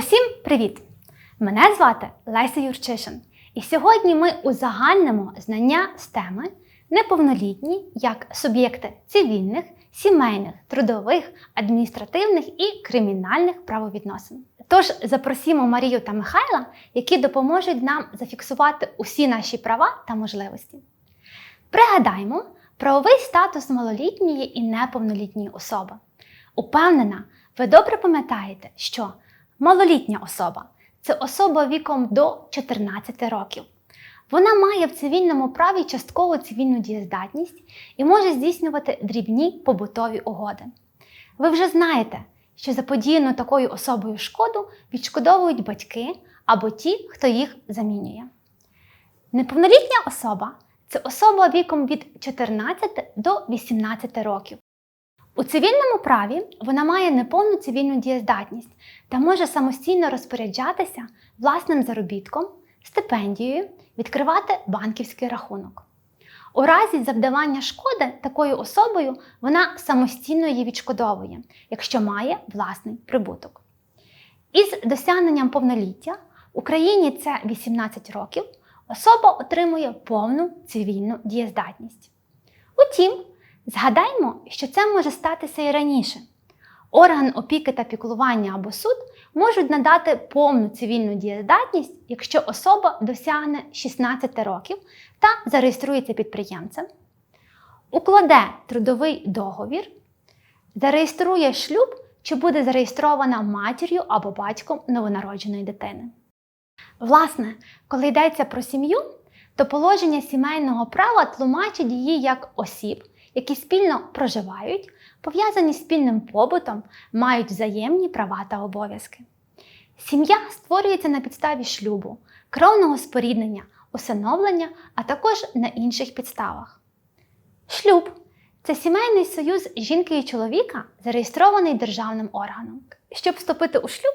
Усім привіт! Мене звати Леся Юрчишин, і сьогодні ми узагальнимо знання з теми неповнолітні як суб'єкти цивільних, сімейних, трудових, адміністративних і кримінальних правовідносин. Тож запросімо Марію та Михайла, які допоможуть нам зафіксувати усі наші права та можливості. Пригадаємо правовий статус малолітньої і неповнолітньої особи. Упевнена, ви добре пам'ятаєте, що малолітня особа це особа віком до 14 років. Вона має в цивільному праві часткову цивільну дієздатність і може здійснювати дрібні побутові угоди. Ви вже знаєте, що заподіяну такою особою шкоду відшкодовують батьки або ті, хто їх замінює. Неповнолітня особа це особа віком від 14 до 18 років. У цивільному праві вона має неповну цивільну дієздатність та може самостійно розпоряджатися власним заробітком, стипендією, відкривати банківський рахунок. У разі завдавання шкоди такою особою вона самостійно її відшкодовує, якщо має власний прибуток. Із досягненням повноліття в Україні це 18 років, особа отримує повну цивільну дієздатність. Утім, Згадаймо, що це може статися і раніше. Орган опіки та піклування або суд можуть надати повну цивільну дієздатність, якщо особа досягне 16 років та зареєструється підприємцем, укладе трудовий договір, зареєструє шлюб чи буде зареєстрована матір'ю або батьком новонародженої дитини. Власне, коли йдеться про сім'ю, то положення сімейного права тлумачить її як осіб які спільно проживають, пов'язані спільним побутом, мають взаємні права та обов'язки. Сім'я створюється на підставі шлюбу, кровного споріднення, усиновлення, а також на інших підставах. Шлюб це сімейний союз жінки і чоловіка, зареєстрований державним органом. Щоб вступити у шлюб,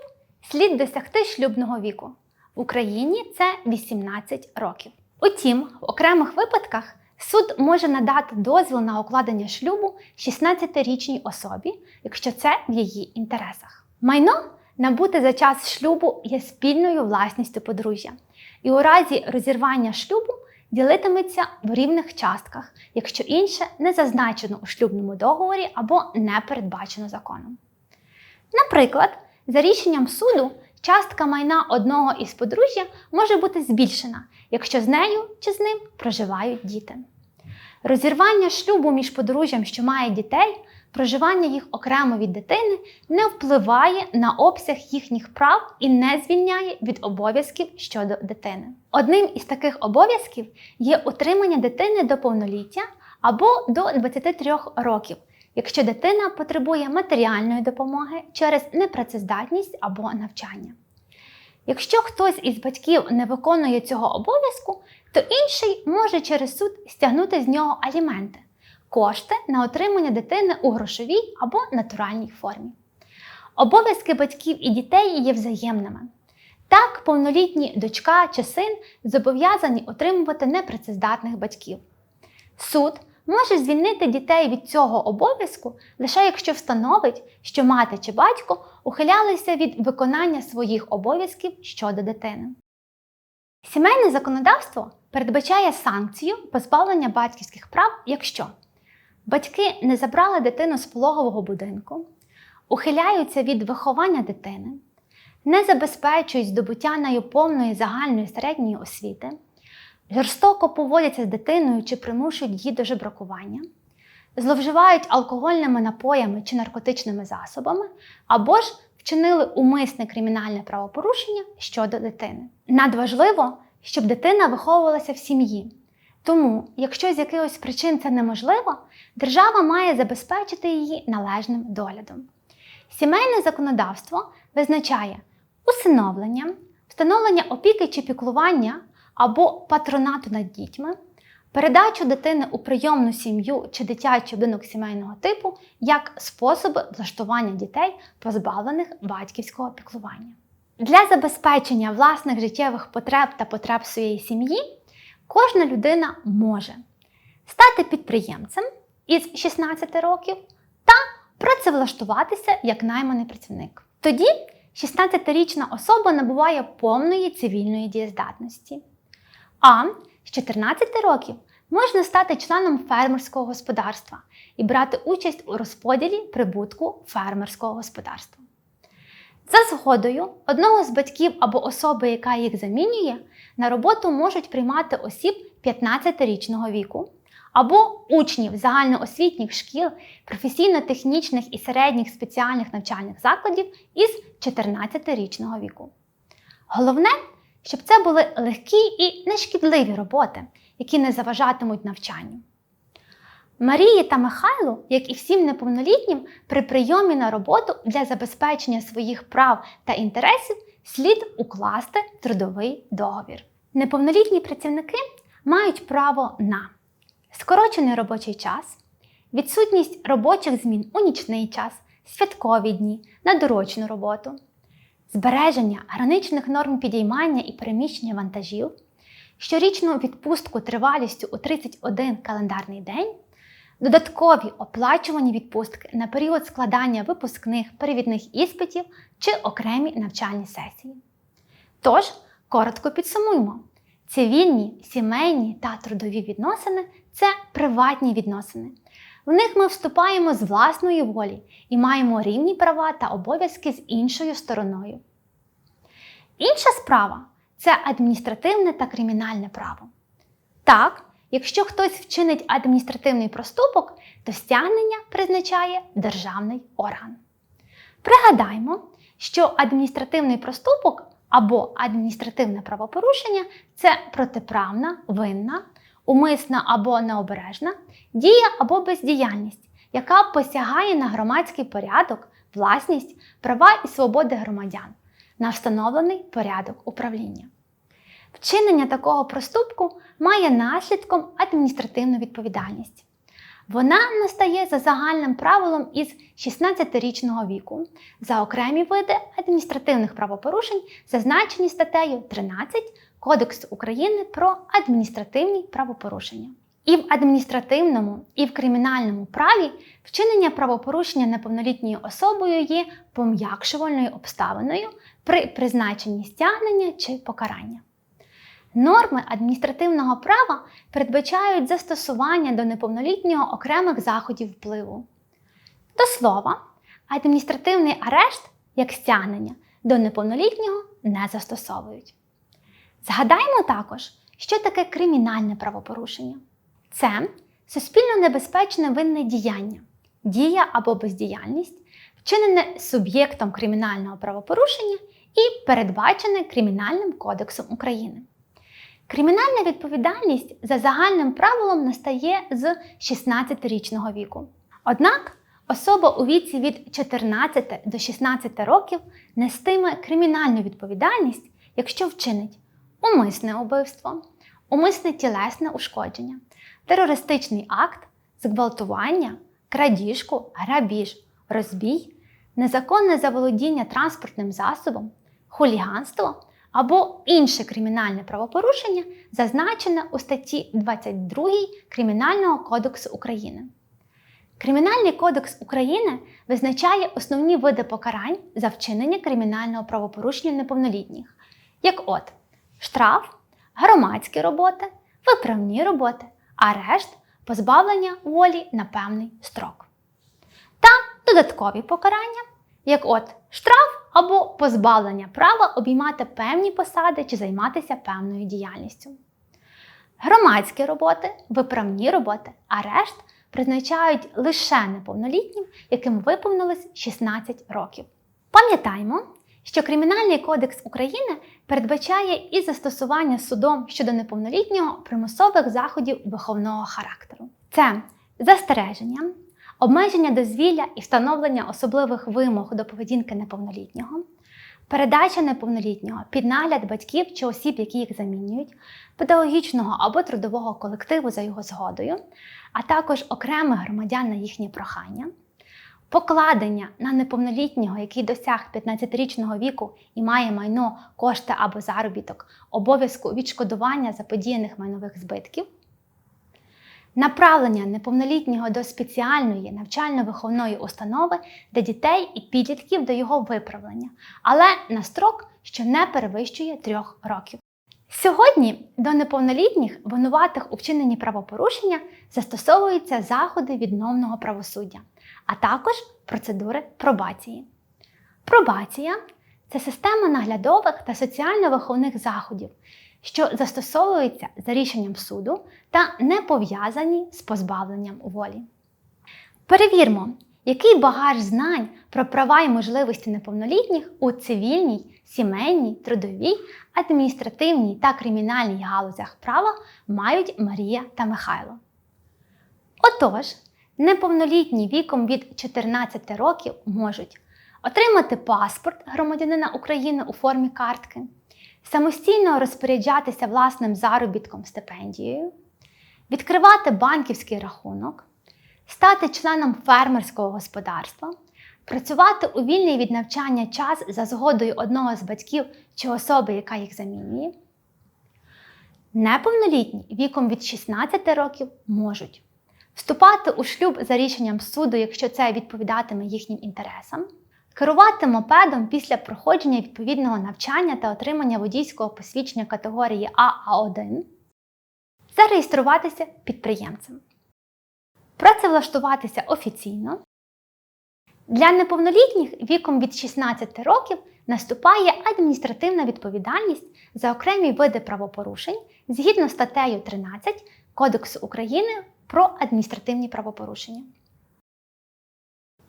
слід досягти шлюбного віку. В Україні це 18 років. Утім, в окремих випадках Суд може надати дозвіл на укладення шлюбу 16-річній особі, якщо це в її інтересах. Майно набуте за час шлюбу є спільною власністю подружжя, і у разі розірвання шлюбу ділитиметься в рівних частках, якщо інше не зазначено у шлюбному договорі або не передбачено законом. Наприклад, за рішенням суду частка майна одного із подружжя може бути збільшена, якщо з нею чи з ним проживають діти. Розірвання шлюбу між подружжям, що має дітей, проживання їх окремо від дитини, не впливає на обсяг їхніх прав і не звільняє від обов'язків щодо дитини. Одним із таких обов'язків є утримання дитини до повноліття або до 23 років, якщо дитина потребує матеріальної допомоги через непрацездатність або навчання. Якщо хтось із батьків не виконує цього обов'язку, то інший може через суд стягнути з нього аліменти кошти на отримання дитини у грошовій або натуральній формі. Обов'язки батьків і дітей є взаємними. Так, повнолітні дочка чи син зобов'язані отримувати непрацездатних батьків. Суд може звільнити дітей від цього обов'язку лише якщо встановить, що мати чи батько ухилялися від виконання своїх обов'язків щодо дитини. Сімейне законодавство передбачає санкцію позбавлення батьківських прав, якщо батьки не забрали дитину з пологового будинку, ухиляються від виховання дитини, не забезпечують здобуття нею повної загальної середньої освіти жорстоко поводяться з дитиною чи примушують її до жебракування, зловживають алкогольними напоями чи наркотичними засобами, або ж вчинили умисне кримінальне правопорушення щодо дитини. Надважливо, щоб дитина виховувалася в сім'ї. Тому, якщо з якихось причин це неможливо, держава має забезпечити її належним доглядом. Сімейне законодавство визначає усиновлення, встановлення опіки чи піклування або патронату над дітьми, передачу дитини у прийомну сім'ю чи дитячий будинок сімейного типу як способи влаштування дітей, позбавлених батьківського піклування. Для забезпечення власних життєвих потреб та потреб своєї сім'ї кожна людина може стати підприємцем із 16 років та працевлаштуватися як найманий працівник. Тоді 16-річна особа набуває повної цивільної дієздатності. А з 14 років можна стати членом фермерського господарства і брати участь у розподілі прибутку фермерського господарства. За згодою одного з батьків або особи, яка їх замінює, на роботу можуть приймати осіб 15-річного віку або учнів загальноосвітніх шкіл, професійно-технічних і середніх спеціальних навчальних закладів із 14-річного віку. Головне, щоб це були легкі і нешкідливі роботи, які не заважатимуть навчанню. Марії та Михайлу, як і всім неповнолітнім, при прийомі на роботу для забезпечення своїх прав та інтересів слід укласти трудовий договір. Неповнолітні працівники мають право на скорочений робочий час, відсутність робочих змін у нічний час, святкові дні, на дорочну роботу, збереження граничних норм підіймання і переміщення вантажів, щорічну відпустку тривалістю у 31 календарний день, додаткові оплачувані відпустки на період складання випускних перевідних іспитів чи окремі навчальні сесії. Тож, коротко підсумуємо. Цивільні, сімейні та трудові відносини це приватні відносини. В них ми вступаємо з власної волі і маємо рівні права та обов'язки з іншою стороною. Інша справа це адміністративне та кримінальне право. Так, якщо хтось вчинить адміністративний проступок, то стягнення призначає державний орган. Пригадаймо, що адміністративний проступок або адміністративне правопорушення це протиправна, винна, умисна або необережна дія або бездіяльність, яка посягає на громадський порядок, власність, права і свободи громадян, на встановлений порядок управління. Вчинення такого проступку має наслідком адміністративну відповідальність. Вона настає за загальним правилом із 16-річного віку за окремі види адміністративних правопорушень, зазначені статтею 13 Кодексу України про адміністративні правопорушення. І в адміністративному, і в кримінальному праві вчинення правопорушення неповнолітньою особою є пом'якшувальною обставиною при призначенні стягнення чи покарання. Норми адміністративного права передбачають застосування до неповнолітнього окремих заходів впливу. До слова, адміністративний арешт як стягнення до неповнолітнього не застосовують. Згадаймо також, що таке кримінальне правопорушення. Це суспільно небезпечне винне діяння, дія або бездіяльність, вчинене суб'єктом кримінального правопорушення і передбачене Кримінальним кодексом України. Кримінальна відповідальність за загальним правилом настає з 16-річного віку. Однак особа у віці від 14 до 16 років нестиме кримінальну відповідальність, якщо вчинить умисне убивство, умисне тілесне ушкодження, терористичний акт, зґвалтування, крадіжку, грабіж, розбій, незаконне заволодіння транспортним засобом, хуліганство або інше кримінальне правопорушення, зазначене у статті 22 Кримінального кодексу України. Кримінальний кодекс України визначає основні види покарань за вчинення кримінального правопорушення неповнолітніх, як от штраф, громадські роботи, виправні роботи, арешт, позбавлення волі на певний строк. Та додаткові покарання, як от штраф або позбавлення права обіймати певні посади чи займатися певною діяльністю. Громадські роботи, виправні роботи, арешт призначають лише неповнолітнім, яким виповнилось 16 років. Пам'ятаємо, що Кримінальний кодекс України передбачає і застосування судом щодо неповнолітнього примусових заходів виховного характеру. Це застереження, обмеження дозвілля і встановлення особливих вимог до поведінки неповнолітнього, передача неповнолітнього під нагляд батьків чи осіб, які їх замінюють, педагогічного або трудового колективу за його згодою, а також окремих громадян на їхнє прохання. Покладення на неповнолітнього, який досяг 15-річного віку і має майно, кошти або заробіток, обов'язку відшкодування заподіяних майнових збитків, направлення неповнолітнього до спеціальної навчально-виховної установи для дітей і підлітків до його виправлення, але на строк, що не перевищує трьох років. Сьогодні до неповнолітніх винуватих у вчиненні правопорушення застосовуються заходи відновного правосуддя, а також процедури пробації. Пробація це система наглядових та соціально-виховних заходів, що застосовуються за рішенням суду та не пов'язані з позбавленням волі. Перевірмо, який багаж знань про права і можливості неповнолітніх у цивільній, сімейній, трудовій, адміністративній та кримінальній галузях права мають Марія та Михайло. Отож, неповнолітні віком від 14 років можуть отримати паспорт громадянина України у формі картки, самостійно розпоряджатися власним заробітком стипендією, відкривати банківський рахунок, стати членом фермерського господарства, працювати у вільний від навчання час за згодою одного з батьків чи особи, яка їх замінює. Неповнолітні віком від 16 років можуть вступати у шлюб за рішенням суду, якщо це відповідатиме їхнім інтересам, керувати мопедом після проходження відповідного навчання та отримання водійського посвідчення категорії АА1, зареєструватися підприємцем, працевлаштуватися офіційно. Для неповнолітніх віком від 16 років наступає адміністративна відповідальність за окремі види правопорушень згідно статтею 13 Кодексу України про адміністративні правопорушення.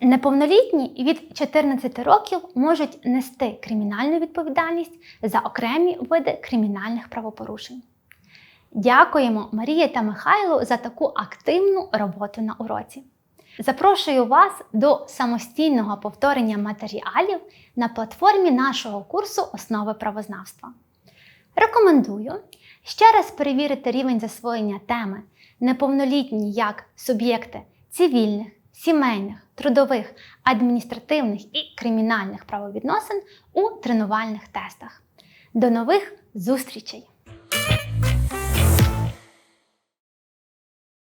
Неповнолітні від 14 років можуть нести кримінальну відповідальність за окремі види кримінальних правопорушень. Дякуємо Марії та Михайлу за таку активну роботу на уроці. Запрошую вас до самостійного повторення матеріалів на платформі нашого курсу Основи правознавства. Рекомендую ще раз перевірити рівень засвоєння теми неповнолітні як суб'єкти цивільних, сімейних, трудових, адміністративних і кримінальних правовідносин у тренувальних тестах. До нових зустрічей!